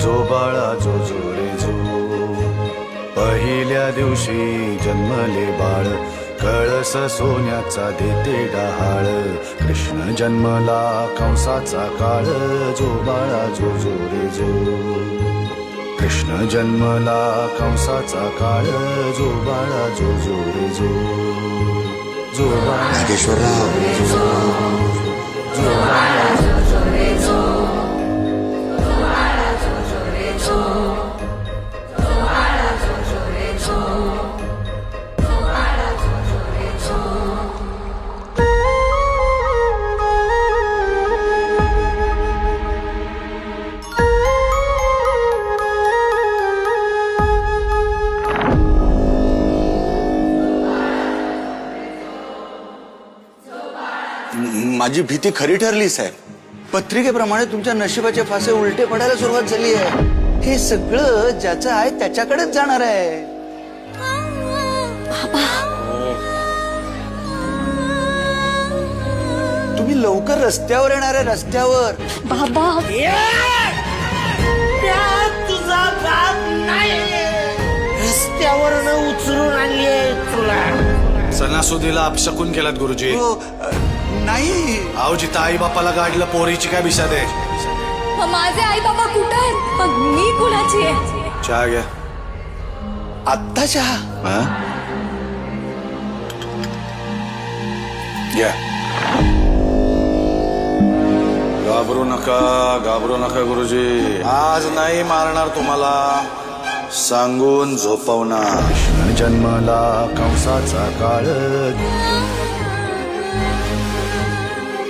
जो बाळा जो जो रे जो. पहिल्या दिवशी जन्मले बाळ कळस सोन्याचा देते डहाळ. कृष्ण जन्मला कंसाचा काळ जो बाळा जो जो रे जो. कृष्ण जन्मला कंसाचा काळ जो बाळा जो जो. रे जो जो. बाळा माझी भीती खरी ठरली साहेब पत्रिकेप्रमाणे तुमच्या नशिबाचे फासे उलटे पडायला सुरुवात झाली आहे हे सगळं ज्याचं आहे त्याच्याकडेच जाणार आहे. तुम्ही लवकर रस्त्यावर येणार आहे रस्त्यावर. बाबा. तुझा बाप नाही रस्त्यावरनं उचलून आणली सणासुदीला अपशकून केलात गुरुजी. हो अ, नाही. अहो जिथं आई बापाला गाडलं पोरीची काय बिशा दे. मग माझे आई बाबा कुठे आहेत? मग मी कुणाची आहे? चहा घ्या. आत्ता चहा. हा? घ्या. घाबरू नका घाबरू नका गुरुजी. आज नाही मारणार तुम्हाला. सांगून झोपवणार. कृष्ण जन्मला कंसाचा काळ.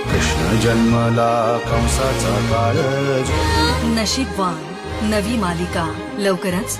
कृष्ण जन्मला कंसाचा काळ. नशीबवान नवी मालिका लवकरच